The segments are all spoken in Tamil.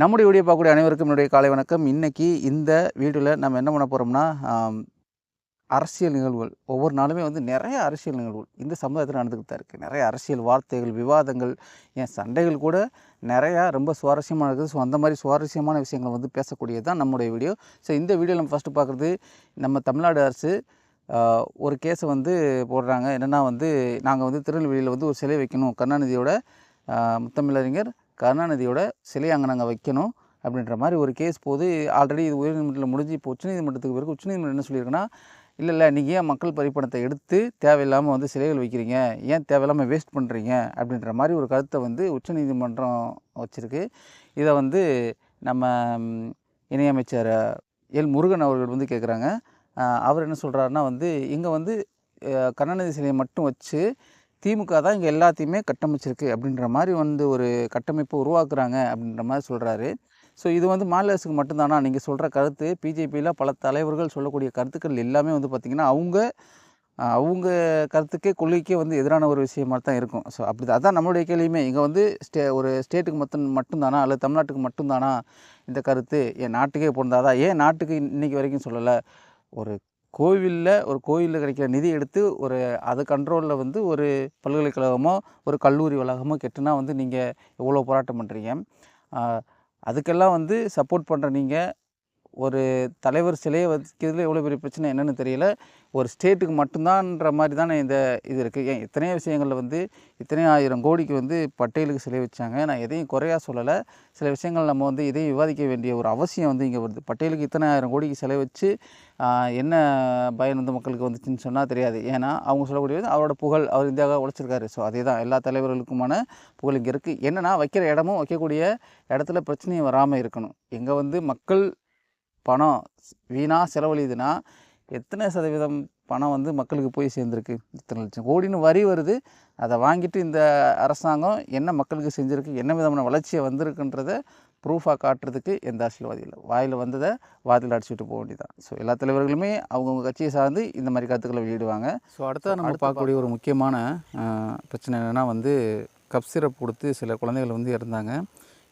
நம்முடைய வீடியோ பார்க்கக்கூடிய அனைவருக்கும் என்னுடைய காலை வணக்கம். இன்னைக்கு இந்த வீடியோவில் நம்ம என்ன பண்ண போகிறோம்னா அரசியல் நிகழ்வுகள். ஒவ்வொரு நாளுமே வந்து நிறைய அரசியல் நிகழ்வுகள் இந்த சமுதாயத்தில் நடந்துக்கிட்டு தான் இருக்குது நிறைய அரசியல் வார்த்தைகள் விவாதங்கள் என் சண்டைகள் கூட நிறையா ரொம்ப சுவாரஸ்யமாக இருக்குது. ஸோ அந்த மாதிரி சுவாரஸ்யமான விஷயங்கள் வந்து பேசக்கூடியது தான் நம்முடைய வீடியோ. ஸோ இந்த வீடியோ நம்ம ஃபஸ்ட்டு பார்க்குறது நம்ம தமிழ்நாடு அரசு ஒரு கேஸை வந்து போடுறாங்க. என்னென்னா வந்து நாங்கள் வந்து திருநெல்வேலியில் வந்து ஒரு சிலை வைக்கணும். கருணாநிதியோட முத்தமிழறிஞர் கருணாநிதியோட சிலையை அங்கே நாங்கள் வைக்கணும் அப்படின்ற மாதிரி ஒரு கேஸ் போது ஆல்ரெடி இது உயர்நீதிமன்றத்தில் முடிஞ்சு இப்போ உச்சநீதிமன்றத்துக்கு பிறகு உச்சநீதிமன்றம் என்ன சொல்லியிருக்குன்னா இல்லை இல்லை நீங்கள் ஏன் மக்கள் பரிப்பணத்தை எடுத்து தேவையில்லாமல் வந்து சிலைகள் வைக்கிறீங்க? ஏன் தேவையில்லாமல் வேஸ்ட் பண்ணுறீங்க அப்படின்ற மாதிரி ஒரு கருத்தை வந்து உச்சநீதிமன்றம் வச்சுருக்கு. இதை வந்து நம்ம இணையமைச்சர் எல் முருகன் அவர்கள் வந்து கேட்குறாங்க அவர் என்ன சொல்கிறாருன்னா வந்து இங்கே வந்து கருணாநிதி சிலையை மட்டும் வச்சு திமுக தான் இங்கே எல்லாத்தையுமே கட்டமைச்சிருக்கு அப்படின்ற மாதிரி வந்து ஒரு கட்டமைப்பு உருவாக்குறாங்க அப்படின்ற மாதிரி சொல்கிறாரு ஸோ இது வந்து மாநில அரசுக்கு மட்டும்தானா? நீங்கள் சொல்கிற கருத்து பிஜேபியில் பல தலைவர்கள் சொல்லக்கூடிய கருத்துக்கள் எல்லாமே வந்து பார்த்திங்கன்னா அவங்க அவங்க கருத்துக்கே கொள்கைக்கே வந்து எதிரான ஒரு விஷயமா தான் இருக்கும். ஸோ அப்படி தான் அதான் நம்மளுடைய கேள்வியுமே. இங்கே வந்து ஸ்டே ஒரு ஸ்டேட்டுக்கு மட்டும் மட்டும்தானா? அல்லது தமிழ்நாட்டுக்கு மட்டும்தானா? இந்த கருத்து. என் நாட்டுக்கே பொருந்தாதா? ஏன் நாட்டுக்கு இன்றைக்கி வரைக்கும் சொல்லலை? ஒரு கோவிலில் ஒரு கோவிலில் கிடைக்கிற நிதி எடுத்து ஒரு அது கண்ட்ரோலில் வந்து ஒரு பல்கலைக்கழகமோ ஒரு கல்லூரி வளாகமோ கெட்டுனா வந்து நீங்கள் எவ்வளோ போராட்டம் பண்ணுறீங்க அதுக்கெல்லாம் வந்து சப்போர்ட் பண்ணுற நீங்கள் ஒரு தலைவர் சிலையை வைக்கிறதுல எவ்வளோ பெரிய பிரச்சனை என்னென்னு தெரியல. ஒரு ஸ்டேட்டுக்கு மட்டும்தான்ற மாதிரி தானே இந்த இது இருக்குது ஏன் இத்தனையோ விஷயங்களில் வந்து இத்தனை ஆயிரம் கோடிக்கு வந்து பட்டேலுக்கு சிலை வச்சாங்க. நான் எதையும் குறையாக சொல்லலை. சில விஷயங்கள் நம்ம வந்து இதையும் விவாதிக்க வேண்டிய ஒரு அவசியம் வந்து இங்கே வருது. பட்டேலுக்கு இத்தனை ஆயிரம் கோடிக்கு சிலை வச்சு என்ன பயன் வந்து மக்களுக்கு வந்துச்சுன்னு சொன்னால் தெரியாது. ஏன்னா அவங்க சொல்லக்கூடியது அவரோட புகழ். அவர் இந்தியாவுக்காக உழைச்சிருக்காரு. ஸோ அதே தான் எல்லா தலைவர்களுக்குமான புகழ் இங்கே இருக்குது என்னென்னா வைக்கிற இடமும் வைக்கக்கூடிய இடத்துல பிரச்சனையும் வராமல் இருக்கணும். எங்கே வந்து மக்கள் பணம் வீணாக செலவழியுதுன்னா எத்தனை சதவீதம் பணம் வந்து மக்களுக்கு போய் சேர்ந்துருக்கு? இத்தனை லட்சம். கோடின்னு வரி வருது. அதை வாங்கிட்டு இந்த அரசாங்கம் என்ன மக்களுக்கு செஞ்சுருக்கு என்ன விதமான வளர்ச்சியை வந்திருக்குன்றத ப்ரூஃபாக காட்டுறதுக்கு எந்த அரசியல்வாதி இல்லை. வாயில் வந்ததை வாதில் அடிச்சுட்டு போக வேண்டியதான் ஸோ எல்லா தலைவர்களுமே அவங்கவுங்க கட்சியை சார்ந்து இந்த மாதிரி கருத்துக்களை வெளியிடுவாங்க. ஸோ அடுத்த நம்ம பார்க்கக்கூடிய ஒரு முக்கியமான பிரச்சனை என்னென்னா வந்து கப் சிரப் கொடுத்து சில குழந்தைகள் வந்து இறந்தாங்க.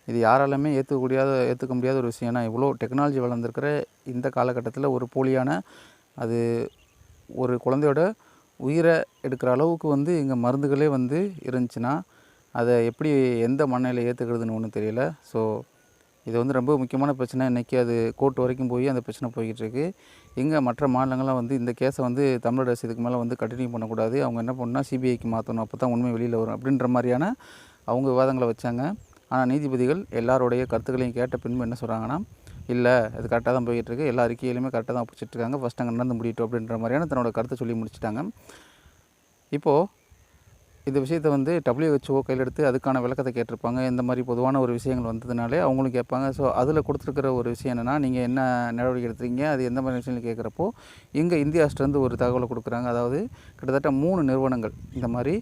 இது யாராலுமே ஏற்றுக்கக்கூடியாத ஏற்றுக்க முடியாத ஒரு விஷயம். ஏன்னா இவ்வளோ டெக்னாலஜி வளர்ந்துருக்கிற இந்த காலகட்டத்தில் ஒரு போலியான அது ஒரு குழந்தையோட உயிரை எடுக்கிற அளவுக்கு வந்து இங்கே மருந்துகளே வந்து இருந்துச்சுன்னா அதை எப்படி எந்த மண்ணையில் ஏற்றுக்கிறதுன்னு ஒன்றும் தெரியல. ஸோ இது வந்து ரொம்ப முக்கியமான பிரச்சனை. இன்றைக்கி அது கோர்ட் வரைக்கும் போய் அந்த பிரச்சனை போய்கிட்டு இருக்கு. எங்கே மற்ற மாநிலங்கள்லாம் வந்து இந்த கேஸை வந்து தமிழக அரசு இதுக்கு மேலே வந்து கண்டினியூ பண்ணக்கூடாது. அவங்க என்ன பண்ணால் சிபிஐக்கு மாற்றணும் அப்போ தான் உண்மை வெளியில் வரும். அப்படின்ற மாதிரியான அவங்க விவாதங்களை வச்சாங்க. ஆனால் நீதிபதிகள் எல்லாருடைய கருத்துக்களையும் கேட்ட பின்பு என்ன சொல்கிறாங்கன்னா இல்லை இது கரெக்டாக தான் போயிட்டுருக்கு. எல்லா அறிக்கையிலுமே கரெக்டாக தான் பிடிச்சிட்டு இருக்காங்க ஃபஸ்ட் அங்கே நடந்து முடியட்டும் அப்படின்ற மாதிரியான தன்னோட கருத்தை சொல்லி முடிச்சுட்டாங்க. இப்போது இந்த விஷயத்தை வந்து டபிள்யூஹெச்ஓ கையில் எடுத்து அதுக்கான விளக்கத்தை கேட்டிருப்பாங்க. இந்த மாதிரி பொதுவான ஒரு விஷயங்கள் வந்ததுனாலே அவங்களும் கேட்பாங்க. ஸோ அதில் கொடுத்துருக்கிற ஒரு விஷயம் என்னென்னா நீங்கள் என்ன நடவடிக்கை எடுத்துறீங்க அது எந்த மாதிரி விஷயங்கள் கேட்குறப்போ இங்கே இந்திய ஒரு தகவலை கொடுக்குறாங்க. அதாவது கிட்டத்தட்ட மூணு நிறுவனங்கள் இந்த மாதிரி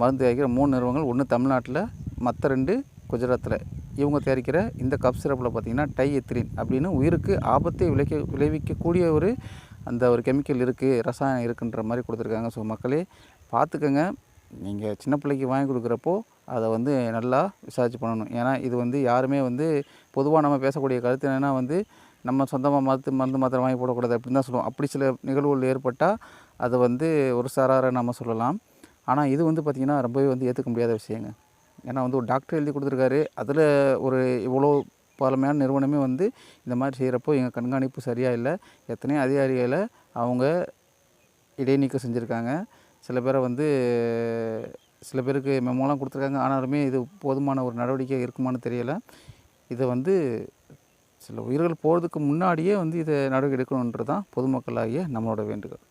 மருந்து தயாரிக்கிற மூணு நிறுவனங்கள் ஒன்று தமிழ்நாட்டில் மற்ற ரெண்டு குஜராத்தில் இவங்க தயாரிக்கிற இந்த கப் சிரப்பில் பார்த்திங்கன்னா டை எத்திரின் அப்படின்னு உயிருக்கு ஆபத்தை விளைக்க விளைவிக்கக்கூடிய ஒரு அந்த ஒரு கெமிக்கல் இருக்குது ரசாயனம் இருக்குன்ற மாதிரி கொடுத்துருக்காங்க. ஸோ மக்களே பார்த்துக்கங்க. நீங்கள் சின்ன பிள்ளைக்கு வாங்கி கொடுக்குறப்போ அதை வந்து நல்லா விசாரிச்சு பண்ணணும். ஏன்னா இது வந்து யாருமே வந்து பொதுவாக நம்ம பேசக்கூடிய கருத்து என்னென்னா வந்து நம்ம சொந்தமாக மருந்து மருந்து மாத்திரம் வாங்கி போடக்கூடாது அப்படின்னு தான் சொல்லுவோம். அப்படி சில நிகழ்வுகள் ஏற்பட்டால் அதை வந்து ஒரு சாரார நம்ம சொல்லலாம். ஆனால் இது வந்து பார்த்திங்கன்னா ரொம்பவே வந்து ஏற்றுக்க முடியாத விஷயங்க. ஏன்னா வந்து ஒரு டாக்டர் எழுதி கொடுத்துருக்காரு. அதில் ஒரு இவ்வளோ பழமையான நிறுவனமே வந்து இந்த மாதிரி செய்கிறப்போ எங்கள் கண்காணிப்பு சரியாக இல்லை. எத்தனையோ அதிகாரிகளை அவங்க இடைநீக்கம் செஞ்சுருக்காங்க. சில பேரை வந்து சில பேருக்கு மெமோலாம் கொடுத்துருக்காங்க. ஆனாலுமே இது போதுமான ஒரு நடவடிக்கை இருக்குமான்னு தெரியலை. இதை வந்து சில உயிர்கள் போகிறதுக்கு முன்னாடியே வந்து இதை நடவடிக்கை எடுக்கணுன்றது தான் பொதுமக்களாகிய நம்மளோட வேண்டுகோள்.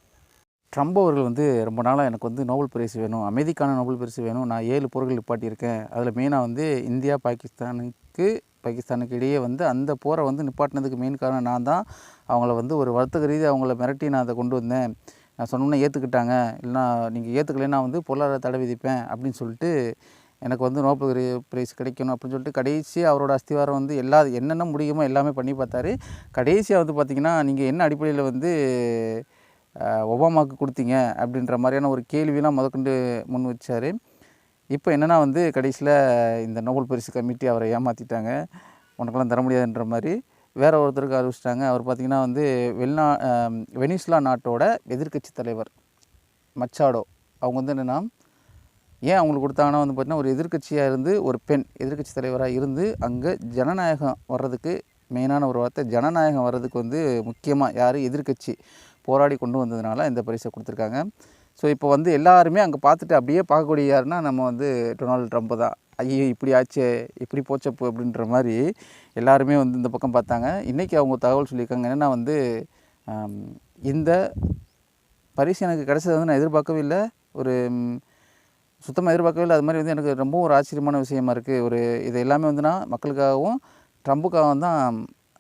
ட்ரம்ப் அவர்கள் வந்து ரொம்ப நாளாக எனக்கு வந்து நோபல் பரிசு வேணும் அமைதிக்கான நோபல் பரிசு வேணும் நான் ஏழு போர்கள் நிப்பாட்டியிருக்கேன். அதில் மெயினாக வந்து இந்தியா பாகிஸ்தானுக்கு பாகிஸ்தானுக்கு இடையே வந்து அந்த போரை வந்து நிப்பாட்டினதுக்கு மெயின் காரணம் நான் தான். அவங்கள வந்து ஒரு வர்த்தக ரீதி அவங்கள மிரட்டி நான் அதை கொண்டு வந்தேன். நான் சொன்னோன்னே ஏற்றுக்கிட்டாங்க இல்லைனா நீங்கள் ஏற்றுக்கலைன்னா வந்து பொருளாதார தடை விதிப்பேன் அப்படின்னு சொல்லிட்டு எனக்கு வந்து நோபல் பிரைஸ் கிடைக்கணும் அப்படின்னு சொல்லிட்டு கடைசி அவரோட அஸ்திவாரம் வந்து எல்லா என்னென்ன முடியுமோ எல்லாமே பண்ணி பார்த்தாரு. கடைசியாக வந்து பார்த்திங்கன்னா நீங்கள் என்ன அடிப்படையில் வந்து ஒபாமாவுக்கு கொடுத்தீங்க அப்படின்ற மாதிரியான ஒரு கேள்வியெலாம் முதற்கொண்டு முன் வச்சார். இப்போ என்னென்னா வந்து கடைசியில் இந்த நோபல் பரிசு கமிட்டி அவரை ஏமாற்றிட்டாங்க உனக்கெல்லாம் தர முடியாதுன்ற மாதிரி வேற ஒருத்தருக்கு அறிவிச்சிட்டாங்க. அவர் பார்த்திங்கன்னா வந்து வெளிநா வெனிஸ்லா நாட்டோட எதிர்க்கட்சி தலைவர் மச்சாடோ. அவங்க வந்து என்னென்னா ஏன் அவங்களுக்கு கொடுத்தாங்கன்னா வந்து பார்த்திங்கன்னா ஒரு எதிர்க்கட்சியாக இருந்து ஒரு பெண் எதிர்க்கட்சி தலைவராக இருந்து அங்கே ஜனநாயகம் வர்றதுக்கு மெயினான ஒரு வார்த்தை ஜனநாயகம் வர்றதுக்கு வந்து முக்கியமாக யார்? எதிர்க்கட்சி. போராடி கொண்டு வந்ததுனால இந்த பரிசை கொடுத்துருக்காங்க. ஸோ இப்போ வந்து எல்லாருமே அங்கே பார்த்துட்டு அப்படியே பார்க்கக்கூடிய யாருன்னா நம்ம வந்து டொனால்டு ட்ரம்ப் தான். ஐயோ இப்படி ஆச்சு இப்படி போச்சப்பு அப்படின்ற மாதிரி எல்லாருமே வந்து இந்த பக்கம் பார்த்தாங்க. இன்றைக்கி அவங்க தகவல் சொல்லியிருக்காங்க. என்னென்னா வந்து இந்த பரிசு எனக்கு கிடைச்சது வந்து நான் எதிர்பார்க்கவே இல்லை. ஒரு சுத்தமாக எதிர்பார்க்கவே இல்லை. அது மாதிரி வந்து எனக்கு ரொம்ப ஒரு ஆச்சரியமான விஷயமா இருக்குது ஒரு இது எல்லாமே வந்து நான் மக்களுக்காகவும் ட்ரம்புக்காகவும் தான்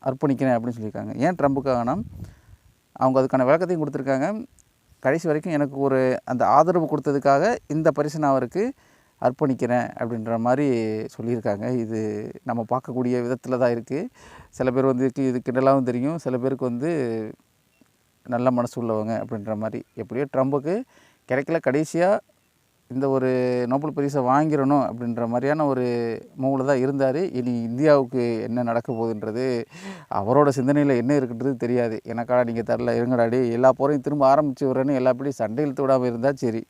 அர்ப்பணிக்கிறேன் அப்படின்னு சொல்லியிருக்காங்க. ஏன் ட்ரம்புக்காகனா அவங்க அதுக்கான விளக்கத்தையும் கொடுத்துருக்காங்க. கடைசி வரைக்கும் எனக்கு ஒரு அந்த ஆதரவு கொடுத்ததுக்காக இந்த பரிசு நான் அவருக்கு அர்ப்பணிக்கிறேன் அப்படின்ற மாதிரி சொல்லியிருக்காங்க. இது நம்ம பார்க்கக்கூடிய விதத்தில் தான் இருக்குது சில பேர் வந்து இது கிண்டலாகவும் தெரியும். சில பேருக்கு வந்து நல்ல மனசு உள்ளவங்க அப்படின்ற மாதிரி. எப்படியோ ட்ரம்புக்கு கிடைக்கல. கடைசியாக இந்த ஒரு நோபல் பரிசை வாங்கிடணும் அப்படின்ற மாதிரியான ஒரு மூவில் தான் இருந்தார். இனி இந்தியாவுக்கு என்ன நடக்க போகுதுன்றது அவரோட சிந்தனையில் என்ன இருக்குன்றது தெரியாது. எனக்காடா நீங்கள் தரல இருங்கடாடி எல்லா போரையும் திரும்ப ஆரம்பிச்சு விட்றேன்னு எல்லா பேரையும் சண்டை இழுத்து விடாமல் இருந்தால் சரி.